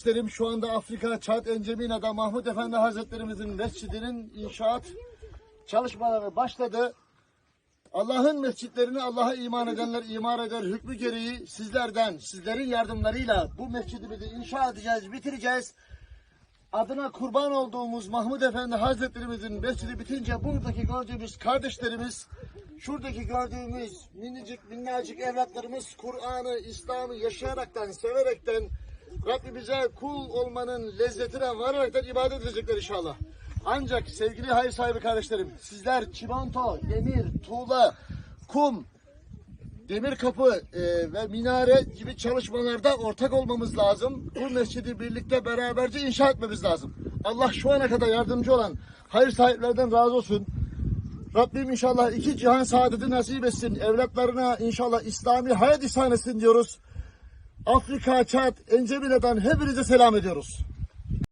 Kardeşlerim şu anda Afrika Çat Encemina'da Mahmut Efendi Hazretlerimizin mescidinin inşaat çalışmaları başladı. Allah'ın mescitlerini Allah'a iman edenler imar eder. Hükmü gereği sizlerden, sizlerin yardımlarıyla bu mescidimizi inşa edeceğiz, bitireceğiz. Adına kurban olduğumuz Mahmud Efendi Hazretlerimizin mescidi bitince buradaki gördüğümüz kardeşlerimiz, şuradaki gördüğümüz minicik minnacık evlatlarımız Kur'an'ı, İslam'ı yaşayaraktan, severekten Rabbimize kul olmanın lezzetine vararaktan ibadet edecekler inşallah. Ancak sevgili hayır sahibi kardeşlerim, sizler çimento, demir, tuğla, kum, demir kapı e, ve minare gibi çalışmalarda ortak olmamız lazım. Bu mescidi birlikte beraberce inşa etmemiz lazım. Allah şu ana kadar yardımcı olan hayır sahiplerden razı olsun. Rabbim inşallah iki cihan saadeti nasip etsin. Evlatlarına inşallah İslami hayat ihsan etsin diyoruz. Afrika, Çat, Encebile'den hepinize selam ediyoruz.